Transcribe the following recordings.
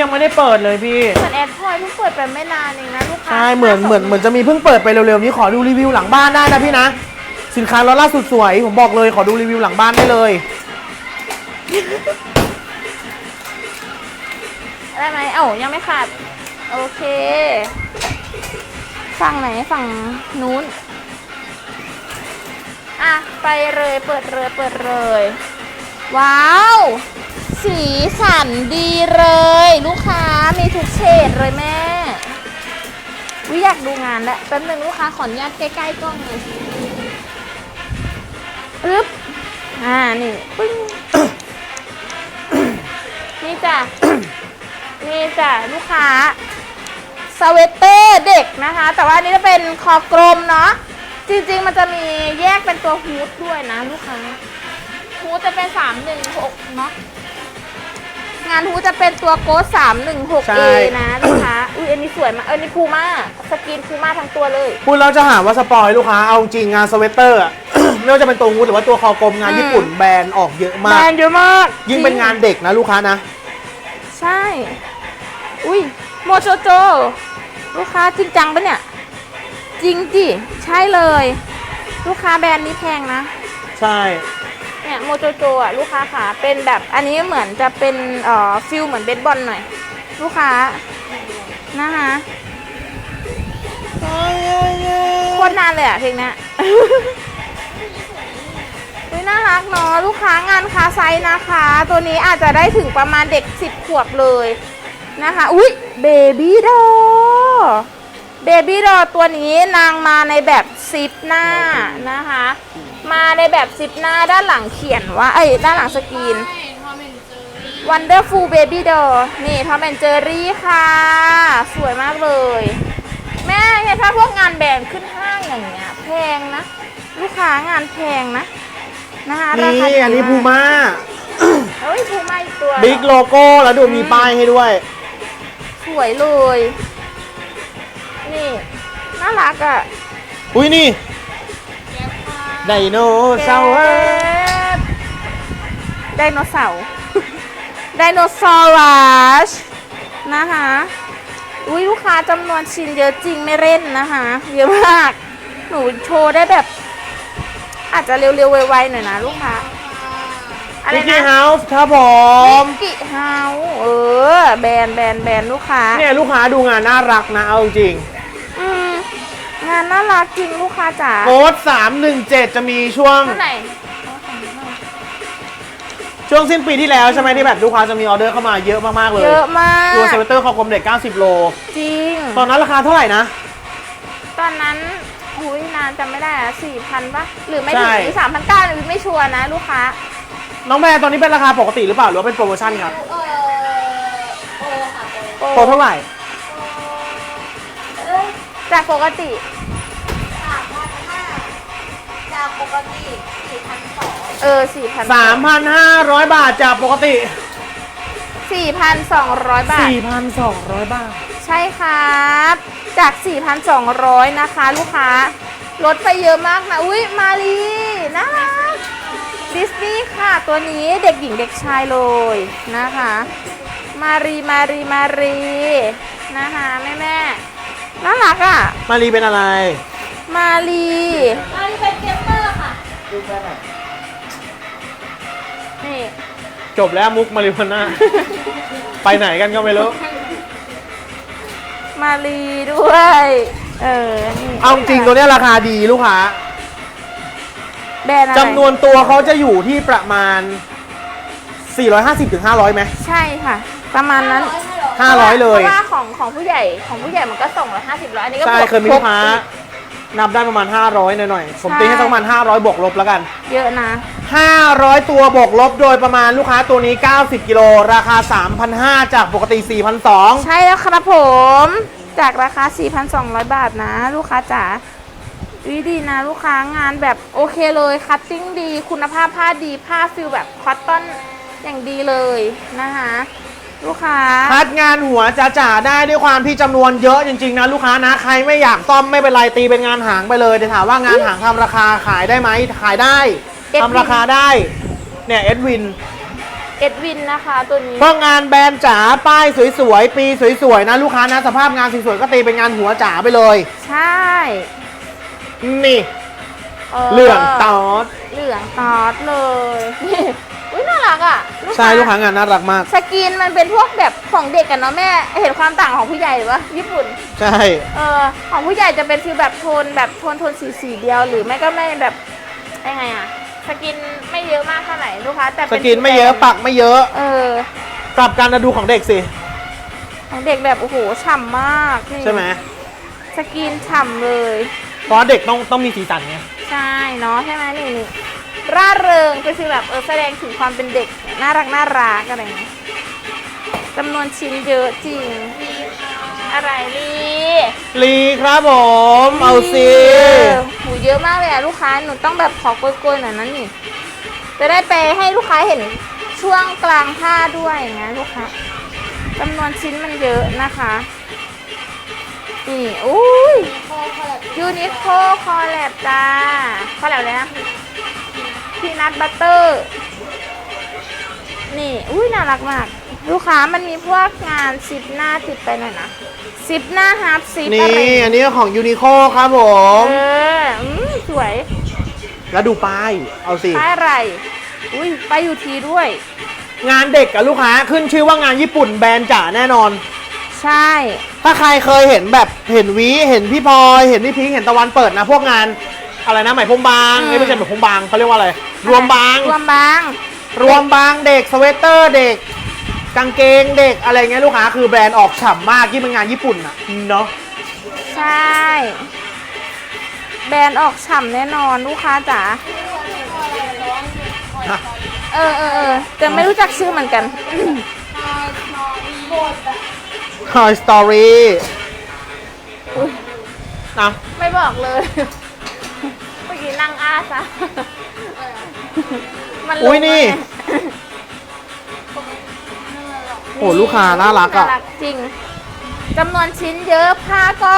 ยังไม่ได้เปิดเลยพี่เหมือนแอดพอยเพิ่งเปิดไปไม่นานเองนะลูกค้าใช่เหมือนเหมือนเหมือนจะมีเพิ่งเปิดไปเร็วๆนี้ขอดูรีวิวหลังบ้านได้นะพี่นะ สินค้าลดล่าสุดสวยผมบอกเลยขอดูรีวิวหลังบ้านได้เลยได้ไหมเอ้ายังไม่ขาด โอเค ฝั่งไหนฝั่งนู้น อะ ไปเลยเปิดเลยเปิดเลย ว้าว สีสันดีเลยลูกค้ามีทุก เฉดเลยแม่วิอยากดูงานแล้วแป๊บนึงลูกค้าขออนุญาตใกล้ๆกล้องหน่อยปึ๊บอ่านี่ปึ้งนี่จ้ะนี่จ้ะลูกค้าสเวตเตอร์เด็กนะคะ แต่ว่านนี้จะเป็นคอกลมเนาะจริงๆมันจะมีแยกเป็นตัวฮูดด้วยนะลูกค้าฮูดจะเป็น316เนาะ งานฮูดจะเป็นตัวโกสใช่ 316A นะลูกค้า อุ้ยอันนี้สวยมากเออนี่พูม่าสกรีนพูม่าทั้งตัวเลย พูดแล้วจะหาว่าสปอยลูกค้า เอาจริงงานสเวตเตอร์อะ ไม่ว่าจะเป็นตัวงูดหรือว่าตัวคอกลมงานอืม ญี่ปุ่นแบรนด์ออกเยอะแบมารก นด์เยอะมากยิ่งเป็นงานเด็กนะลูกค้านะ ใช่ อุ้ยโมโจโจ ลูกค้าจริงจังปะเนี่ย จริงจิใช่เลย ลูกค้าแบรนด์นี้แพงนะ ใช่ เนี่ยโมโจโจอะลูกค้าค่ะเป็นแบบอันนี้เหมือนจะเป็นเอ่อฟิลเหมือนเบสบอลหน่อย ลูกค้านะคะโคตรนานเลยอะเพลงนี้ยน่ารักเนาะลูกค้างานคาไซส์นะคะ ตัวนี้อาจจะได้ถึงประมาณเด็ก 10 ขวบเลยนะคะ อุ้ยเบบี้ดอเบบี้ดอตัวนี้นางมาในแบบซิปหน้านะคะ มาในแบบซิปหน้าด้านหลังเขียนว่า เอ้ย ด้านหลังสกรีน Wonderful Baby Doll นี่ทอมแอนเจอรี่ค่ะ สวยมากเลย แม่เนี่ยถ้าพวกงานแบรนด์ขึ้นห้างอย่างเงี้ยแพงนะ ลูกค้างานแพงนะ นะคะรานี่คาดีอันนี้กพูม่าเอ้ยพูม่าอีกตัวบิ๊กโลโก้แล้วดูมีป้ายให้ด้วย สวยเลย นี่ น่ารักอะ อุ้ยนี่ ไดโนเสาร์ไดโนเสาร์ไดโนเสาร์รัชนะคะอุ้ยลูกค้าจำนวนชิ้นเยอะจริงไม่เล่นนะคะเยอะมาก หนูโชว์ได้แบบ อาจจะเร็วๆไวๆหน่อยนะลูกค้าอะไรมิกกี้นะเฮาส์ครับผมมิกกี้เฮาเออ แบรนด์แบรนด์แบรนด์ลูกค้า เนี่ยลูกค้าดูงานน่ารักนะเอาจริง อืม งานน่ารักจริงลูกค้าจ๋าโค้ด317 จะมีช่วง เท่าไหร่ช่วงสิ้นปีที่แล้วใช่ไหมที่แบบลูกค้าจะมีออเดอร์เข้ามาเยอะมาก ๆ เลยเยอะมากตัวเซเวเตอร์คอกลมเด็ก 90 โล จริง ตอนนั้นราคาเท่าไหร่นะ ตอนนั้นอุ้ยนานจำไม่ได้อะสี่พันปะหรือไม่ใช่ถึงสามพันเก้าหรือไม่ชัวร์นะลูกค้า น้องแบรนด์ตอนนี้เป็นราคาปกติหรือเปล่า หรือว่าเป็นโปรโมชั่นครับ เออโอค่ะโอโปรเท่าไหร่จากปกติ ปกติสี่พันสองเออสี่พัน3,500บาทจากปกติสี่พันสองร้อยบาท4,200บาท ใช่ครับ จาก 4,200 นะคะ ลูกค้า ลดไปเยอะมากนะ อุ้ยมาลีน่ารักดิสนีย์ค่ะ ตัวนี้เด็กหญิงเด็กชายเลยนะคะ มารีมารีมารีนะคะแม่แม่ๆน่ารักอะ มารีเป็นอะไร มาลีอันนี้เป็นเกม เมอร์ค่ะนี่จบแล้วมุกมาริโฮน่า ไปไหนกันก็ไม่รู้ มาลีด้วย เออนี่เอาจริงตัวเนี้ยราคาดีลูกค้าแบรนด์อะไรจำนวนตัวเขาจะอยู่ที่ประมาณ 450ถึง500ไหม ใช่ค่ะ ประมาณนั้น500เลย เพราะว่าของของผู้ใหญ่ของผู้ใหญ่มันก็ส่งละห้าสิบร้อยอันนี้ก็ใช่บวกเคยมีลูกค้า นับได้ประมาณ 500หน่อยๆผมตีให้สักประมาณ500บวกลบแล้วกัน เยอะนะ 500 ตัวบวกลบโดยประมาณลูกค้าตัวนี้ 90 กิโลราคา 3,500 จากปกติ 4,200 ใช่แล้วครับผม จากราคา 4,200 บาทนะ ลูกค้าจ๋าดีดีนะลูกค้างานแบบโอเคเลยคัตติ้งดี คุณภาพผ้าดีผ้าฟิลแบบคอตตอนอย่างดีเลยนะคะ ลูกค้า คัดงานหัวจ๋าๆได้ด้วยความที่จำนวนเยอะจริงๆนะลูกค้านะใครไม่อยากซ่อมไม่เป็นไรตีเป็นงานหางไปเลยแต่ถามว่างานหางทำราคาขายได้ไหมขายได้เอ็ดวินทำราคาได้ เนี่ยเอ็ดวิน เอ็ดวินนะคะตัวนี้ เพราะงานแบรนด์จ๋าป้ายสวยๆ ปีสวยๆ นะ ลูกค้านะ สภาพงานสวยๆ ก็ตีเป็นงานหัวจ๋าไปเลย ใช่นี่ เหลืองตอดเหลืองตอดเลยนี่ อุ้ยน่ารักอะใช่ลูกค้างานน่ารักมาก สกินมันเป็นพวกแบบของเด็กกันเนาะแม่เห็นความต่างของผู้ใหญ่ปะญี่ปุ่น ใช่ เออของผู้ใหญ่จะเป็นฟีลแบบโทนแบบโทนโทนสีสีเดียวหรือไม่ก็ไม่แบบยังไงอะสกินไม่เยอะมากเท่าไหร่ลูกค้าแต่สเป็นกินไม่เยอะปักไม่เยอะ เออ กลับกันนะดูของเด็กสิ ของเด็กแบบโอ้โหฉ่ำมากนี่ใช่ไหมสกินฉ่ำเลย เพราะเด็กต้องต้องมีสีสันไงใช่เนาะใช่ไหมนี่นี่ ร่าเริงเป็นฟีลแบบเออแสดงถึงความเป็นเด็กน่ารักน่ารักอะไรอย่างเงี้ยจำนวนชิ้นเยอะจริง อะไรลีลีครับผม เอาสิเออหูเยอะมากเลยอะลูกค้าหนูต้องแบบขอโกยๆหน่อยนะนี่จะได้ไปให้ลูกค้าเห็นช่วงกลางผ้าด้วยอย่างเงี้ยลูกค้าจำนวนชิ้นมันเยอะนะคะนี่อุ้ยยูนิโคคอแลบจ้าคอแลบเลยนะ พีนัทบัตเตอร์ นี่ อุ้ยน่ารักมาก ลูกค้ามันมีพวกงานซิปหน้าติดไปหน่อยนะซิปหน้าฮาร์ปซิปนี่ อะไรอันนี้ของยูนิโคครับผมเอออืมสวยแล้วดูป้าย เอาสิ ป้ายอะไร อุ้ยไปอยู่ทีด้วย งานเด็กกับลูกค้าขึ้นชื่อว่างานญี่ปุ่นแบรนด์จ๋าแน่นอน ใช่ ถ้าใครเคยเห็นแบบเห็นวีเห็นพี่พลอยเห็นพี่พิงค์เห็นตะวันเปิดนะ พวกงาน อะไรนะไหมพรมบางเอ้ยไม่ใช่ไหมพรมบางเขาเรียกว่าอะไร รวมบาง รวมบางรวมบางเด็กสเวตเตอร์เด็ก กางเกงเด็กอะไรเงี้ยลูกค้าคือแบรนด์ออกฉ่ำมากที่เป็นงานญี่ปุ่นอะเนาะใช่ แบรนด์ออกฉ่ำแน่นอนลูกค้าจ๋าเออเออเออแต่ไม่รู้จักชื่อเหมือนกันคอยสตอรี่อุ๊ยนะไม่บอกเลย เมื่อกี้นั่งอ้าซะมันลงอุ้ยนี่ มาไงโอ้ลูกค้าน่ารักอะน่ารักจริงจำนวนชิ้นเยอะผ้าก็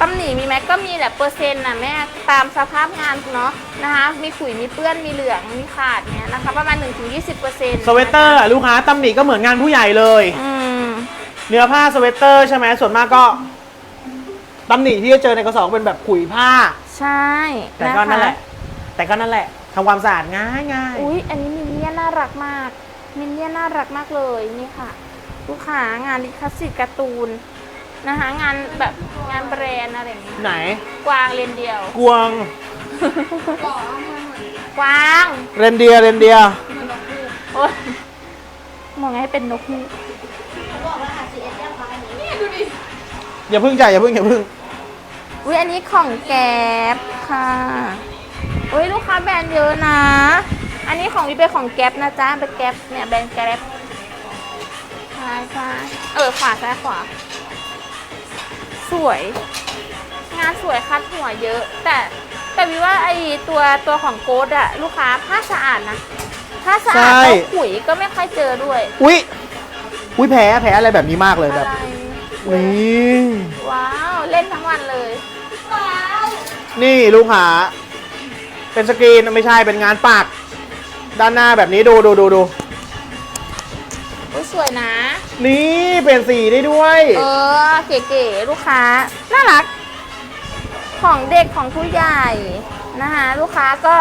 ตำหนิมีไหมก็มีแหละเปอร์เซ็นต์นะแม่ตามสภาพงานเนาะนะคะมีขุยมีเปื้อนมีเหลืองมีขาดเนี้ยนะคะ ประมาณ 1-20เปอร์เซ็นต์สเวตเตอร์อะลูกค้าตำหนิก็เหมือนงานผู้ใหญ่เลย อืม เนื้อผ้าสเวตเตอร์ใช่ไหมส่วนมากก็ตำหนิที่จะเจอในกระสอบเป็นแบบขุยผ้า ใช่แต่ก็นั่นแหละ แต่ก็นั่นแหละทำความสะอาดง่ายง่ายอุ๊ยอันนี้มินเนี่ยนน่ารักมากมินเนี่ยนน่ารักมากเลยนี่ค่ะ ลูกค้างานลิขสิทธิ์การ์ตูนนะคะงานแบบงานแบรนด์อะไรอย่างเงี้ยไหน กวางเลนเดียว กวางกวางเรนเดียร์เรนเดียร์โอ๊ยมองให้เป็นนกฮูกบอกว่าหาสีเอสยังคะอันนี้อย่าเพึ่งจ่ายอย่าเพึ่งอย่าเพึ่ง อุ้ยอันนี้ของแก๊ปค่ะ อุ้ยลูกค้าแบรนด์เยอะนะ อันนี้ของวิเป็นของแก๊ปนะจ๊ะเป็นแก๊ปเนี่ยแบรนด์แก๊ปซ้ายซ้ายเออขวาซ้ายขวา สวย งานสวยคัดหัวเยอะ แต่แต่วิว่าไอตัวตัวของโกดอะลูกค้าผ้าสะอาดนะผ้าสะอาดแล้วขุยก็ไม่ค่อยเจอด้วยอุ้ยอุ้ยแพ้แพ้อะไรแบบนี้มากเลยอะแบบไรนี่ว้าว เล่นทั้งวันเลยว้าว นี่ลูกค้าเป็นสกรีนไม่ใช่เป็นงานปาก ด้านหน้าแบบนี้ดูดูดูดูอุ้ยสวยนะ นี่เปลี่ยนสีได้ด้วย เออ เก๋ๆลูกค้า น่ารัก ของเด็กของผู้ใหญ่นะคะลูกค้าก็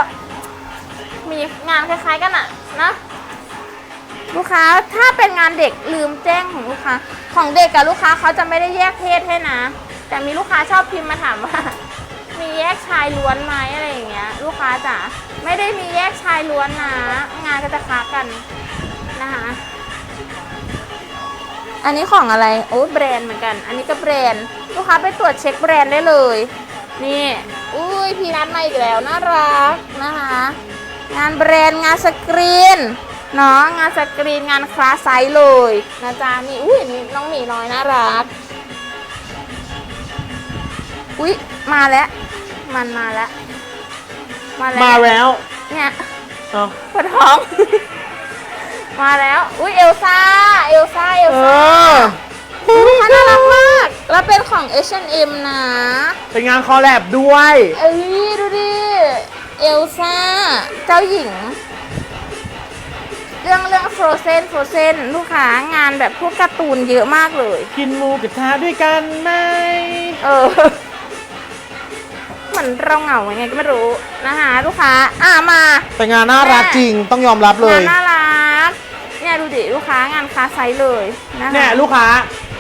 มีงานคล้ายๆกันอะนะลูกค้าถ้าเป็นงานเด็กลืมแจ้งของลูกค้า ของเด็กกับลูกค้าเขาจะไม่ได้แยกเพศให้นะ แต่มีลูกค้าชอบพิมพ์มาถามว่า มีแยกชายล้วนไหมอะไรอย่างเงี้ย ลูกค้าจ๋าไม่ได้มีแยกชายล้วนนะ งานก็จะค้ากันนะคะอันนี้ของอะไรโอ้แบรนด์เหมือนกัน อันนี้ก็แบรนด์ลูกค้าไปตรวจเช็คแบรนด์ได้เลย นี่อุ้ยพี่นัทมาอีกแล้วน่ารักนะคะงานแบรนด์งานสกรีนเนาะงานสกรีนงานคลาสไซส์เลยนะจ๊ะนี่อุ้ยนี่น้องหมีน้อยน่ารักอุ้ยมาแล้ว มันมาแล้ว มาแล้วมาแล้วเนี่ยเอาปวดท้อง มาแล้ว อุ้ยเอลซ่า เอลซ่า เอลเอซ่าอลูกค้าน่ารักมาก แล้วเป็นของ H&M นะ เป็นงานคอลแลบด้วย เอ้ยดูดิ เอลซ่า เจ้าหญิง เรื่องเรื่องโฟรเซนโฟรเซนลูกค้างานแบบพวกการ์ตูนเยอะมากเลย กินหมูกระทะด้วยกันไหม เออเหมื อนเราเหงายังไงก็ไม่รู้นะคะลูกค้าอ่ามา แต่งานน่ารักแม่จริงต้องยอมรับเลงาย นน่ารักเนี่ยดูดิลูกค้างานคาไซส์เลยนะคะเนี่ยลูกค้า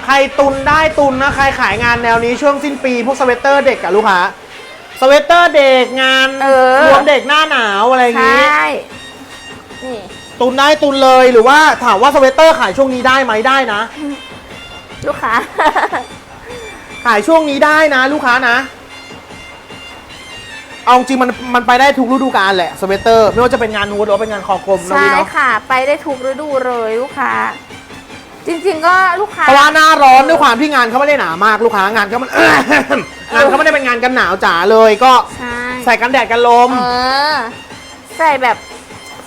ใครตุนได้ตุนนะใครขายงานแนวนี้ช่วงสิ้นปีพวกสเวตเตอร์เด็กอะลูกค้าสเวตเตอร์เด็กงานเออรวมเด็กหน้าหนาวอะไรอย่างใชงี้่นี่ ตุนได้ตุนเลยหรือว่าถามว่าสเวตเตอร์ขายช่วงนี้ได้ไหมได้นะ ลูกค้า ขายช่วงนี้ได้นะ ลูกค้านะ เอาจริงมันมันไปได้ทุกฤดูกาลแหละสเวตเตอร์ ไม่ว่าจะเป็นงานนูดหรือว่าเป็นงานคอกลมนะใช่วีเนาะค่ะ ไปได้ทุกฤดูเลยลูกค้า จริงๆก็ลูกค้า เพราะว่าหน้าร้อนด้วยความที่งานเขาไม่ได้หนามากลูกค้างานเขามัน งานเขาไม่ได้เป็นงานกันหนาวจ๋าเลยก็ใช่ใส่กันแดดกันลม เออใส่แบบ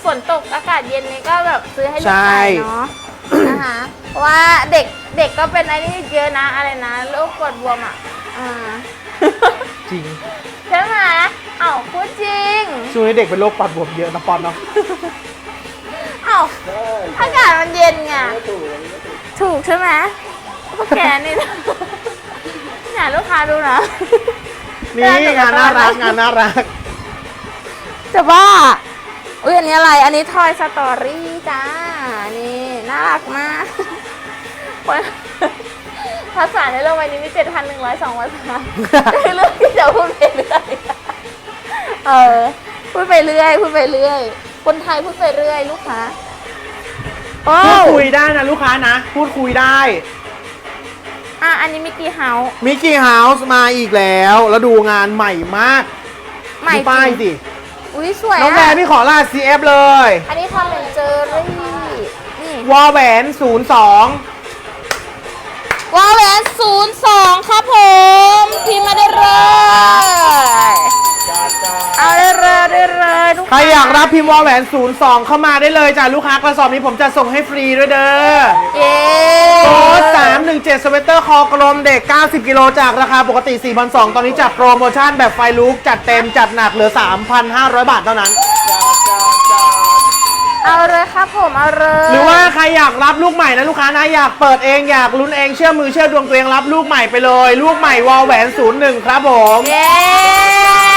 ฝนตกอากาศเย็นนี้ก็แบบซื้อให้ลูใช่กใส่เนาะนะคะเพราะว่าเด็กเด็กก็เป็นไอ้นี่เยอะนะอะไรนะโรคปวดบวมอะอ่าจริง ใช่ไหมเอ้าพูดจริงช่วงนี้เด็กเป็นโรคปอดบวมเยอะนะปอนเนาะเอ้าอากาศมันเย็นไงถูกใช่ไหมพวกแกนี่เนี่ยลูกค้าดูนะนี่งานน่ารักงานน่ารักจะบ้าอุ้ยอันนี้อะไร อันนี้ทอยสตอรี่จ้า นี่น่ารักมากคนภาษาในโลกใบนี้มี7,102ภาษาได้เรื่องที่จะพูดไปเรื่อย เออ พูดไปเรื่อย พูดไปเรื่อย คนไทยพูดไปเรื่อย ลูกค้าโอ้พูดคุยได้นะลูกค้านะ พูดคุยได้ อะ อันนี้มิกกี้เฮาส์มิกกี้เฮาส์มาอีกแล้ว แล้วดูงานใหม่มากใหม่ดูป้ายจริงสิ อุ้ยสวยน้องแบอะร์พี่ขอลาด CF เลย อันนี้ทำเป็นเจอรี่นี่วอลแหวน 02 วอลแหวนศูนย์สองครับผม พิมพ์มาได้เลยเอาได้ เลยได้เลยลูกใครอยากรับพิมพ์วอลแหวน02 เข้ามาได้เลยจ้ะลูกค้ากระสอบนี้ผมจะส่งให้ฟรีด้วยเด้อเย้โค้ด317สเวตเตอร์คอกลมเด็ก 90 กิโลจากราคาปกติ 4,200 ตอนนี้จัดโปรโมชั่นแบบไฟลุกจัดเต็มจัดหนักเหลือ 3,500 บาทเท่านั้น เอาเลยครับผมเอาเลยหรือว่าใครอยากรับลูกใหม่นะลูกค้านะอยากเปิดเองอยากลุ้นเองเชื่อมือเชื่อดวงตัวเองรับลูกใหม่ไปเลย ลูกใหม่วอลแหวน01 ครับผม เย้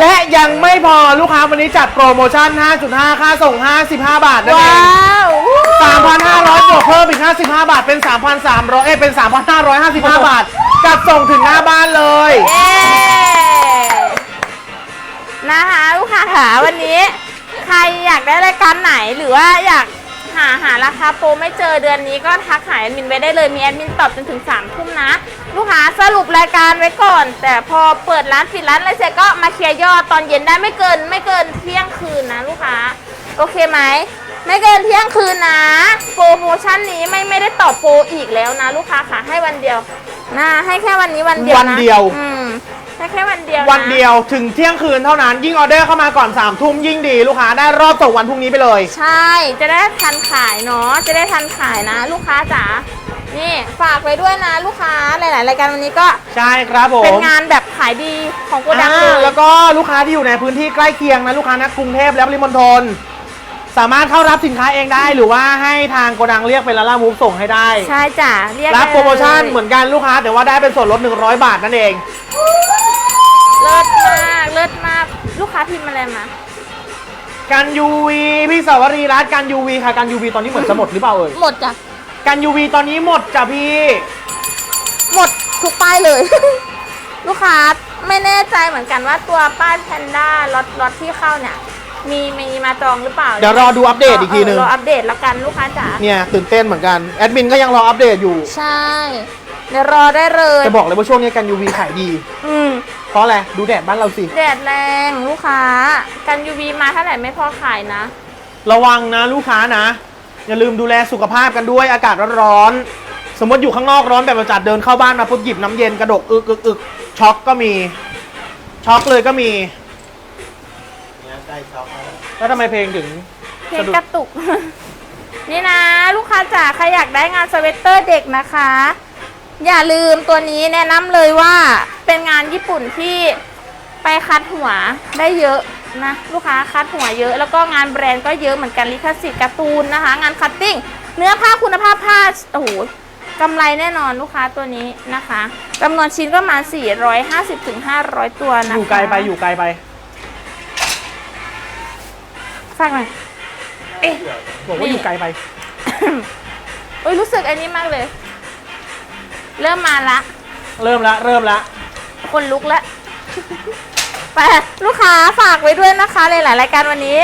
และยังไม่พอลูกค้าวันนี้จัดโปรโมชั่น 5.5 ค่าส่ง 55 บาทนั่นเอว้างว3,500บวกเพิ่มอีก 55 บาทเป็น 3,300 เอ้ยเป็น 3,555 บาท จัดส่งถึงหน้าบ้านเลย เย้นะคะลูกค้าขาวันนี้ ใครอยากได้รายการไหนหรือว่าอยากหาหาราคาโปรไม่เจอเดือนนี้ก็ทักหาแอดมินไว้ได้เลยมีแอดมินตอบจนถึง3ามทุ่มนะ ลูกค้าสรุปรายการไว้ก่อน แต่พอเปิดร้านปิดร้านอะไรเสร็จก็มาเคลียร์ยอดตอนเย็นได้ไม่เกินไม่เกินเที่ยงคืนนะลูกค้า โอเคไหมไม่เกินเที่ยงคืนนะโปรโมชั่นนี้ไม่ไม่ได้ต่อโปรอีกแล้วนะลูกค้าค่ะให้วันเดียวนะให้แค่วันนี้วันเดียวนะวันเดียว อืมให้แค่วันเดียวะวันเดียวถึงเที่ยงคืนเท่านั้น ยิ่งออเดอร์เข้ามาก่อน3ามทุ่มยิ่งดีลูกค้าได้รอบส่งวันพรุ่งนี้ไปเลย ใช่จะได้ทันขายเนาะจะได้ทันขายนะ ลูกค้าจ๋า นี่ฝากไว้ด้วยนะลูกค้าหลายๆรายการวันนี้ก็ใช่ครับผมเป็นงานแบบขายดีของโกดังอ่าเลยแล้วก็ลูกค้าที่อยู่ในพื้นที่ใกล้เคียงนะลูกค้านะกรุงเทพและปริมณฑลสามารถเข้ารับสินค้าเองได้หรือว่าให้ทางโกดังเรียกเป็นลาล่ามูฟส่งให้ได้ ใช่จ้ะเรียกรับได้โปรโมชั่นลยเหมือนกันลูกค้า แต่ว่าได้เป็นส่วนลด 100 บาทนั่นเอง เลิศมากเลิศมากลูกค้าพิมพ์อะไรมากันยูวีพี่สาวรีรัตน์กันยูวีค่ะกันยูวีตอนนี้เหมือนจะหมดหรือเปล่าเอ่ยหมดจ้ะ กันยูวีตอนนี้หมดจ้ะพี่ หมดทุกป้ายเลย ลูกค้าไม่แน่ใจเหมือนกันว่าตัวป้ายแพนด้าล็อตล็อตที่เข้าเนี่ย มีมีมาจองหรือเปล่าเดี๋ยวรอดูอัปเดตอีกทีหนึงเรออัปเดตแล้วกันลูกค้าจ๋าเนี่ยตื่นเต้นเหมือนกัน แอดมินก็ยังรออัปเดตอยู่ ใช่ เดี๋ยวรอได้เลยจะบอกเลยว่าช่วงนี้กันยูวีขายดี อืมเพราะอะไร ดูแดดบ้านเราสิ แดดแรงลูกค้า กัน UV มาเท่าไหร่ไม่พอขายนะ ระวังนะลูกค้านะ อย่าลืมดูแลสุขภาพกันด้วยอากาศร้อนๆสมมติอยู่ข้างนอกร้อนแบบประจัดเดินเข้าบ้านมาปุ๊บหยิบน้ำเย็นกระดกอึกอึกอึกช็อกก็มี ช็อกเลยก็มีใช่ช็อกแล้วทำไมเพลงถึงเพลงกระตุก นี่นะ ลูกค้าจ๋าใครอยากได้งานสเวตเตอร์เด็กนะคะ อย่าลืมตัวนี้แนะนำเลยว่าเป็นงานญี่ปุ่นที่ไปคัดหัวได้เยอะ นะลูกค้าคัดหัวเยอะ แล้วก็งานแบรนด์ก็เยอะเหมือนกันลิขสิทธิ์การ์ตูนนะคะ งานคัตติ้งเนื้อผ้าคุณภาพผ้าโอ้โหกำไรแน่นอนลูกค้าตัวนี้นะคะจำนวนชิ้นก็ประมาณ450ถึง500 ตัวนะคะอยู่ไกลไปอยู่ไกลไปฝากหน่อยเอ๊ะ บอกว่าอยู่ไกลไป โอ้ยรู้สึกอันนี้มากเลย เริ่มมาละ เริ่มละ เริ่มละ คนลุกแล้ว ไปลูกค้าฝากไว้ด้วยนะคะหลายๆรายการวันนี้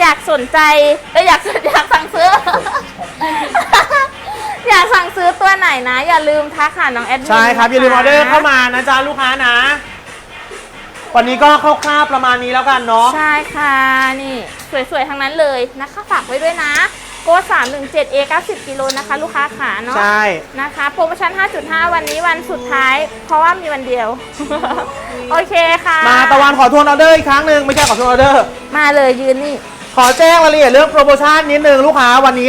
อยากสนใจเอ้ยอยากอยากสั่งซื้อ อยากสั่งซื้อตัวไหนนะ อย่าลืมทักหาน้องแอดมินใช่ครับ อย่าลืมออเดอร์นะคะเข้ามานะจ๊ะลูกค้านะ วันนี้ก็คร่าวๆประมาณนี้แล้วกันเนาะ ใช่ค่ะนี่ สวยๆทั้งนั้นเลยนะคะฝากไว้ด้วยนะ โก317 A 90กิโลนะคะ ลูกค้าขาเนาะใช่ นะคะโปรโมชั่น 5.5 วันนี้วันสุดท้าย เพราะว่ามีวันเดียว โอเคค่ะ มาตะวันขอทวนออเดอร์อีกครั้งหนึ่งไม่ใช่ขอทวนออเดอร์ มาเลยยืนนี่ ขอแจ้งรายละเอียดเรื่องโปรโมชั่นนิดนึงลูกค้าวันนี้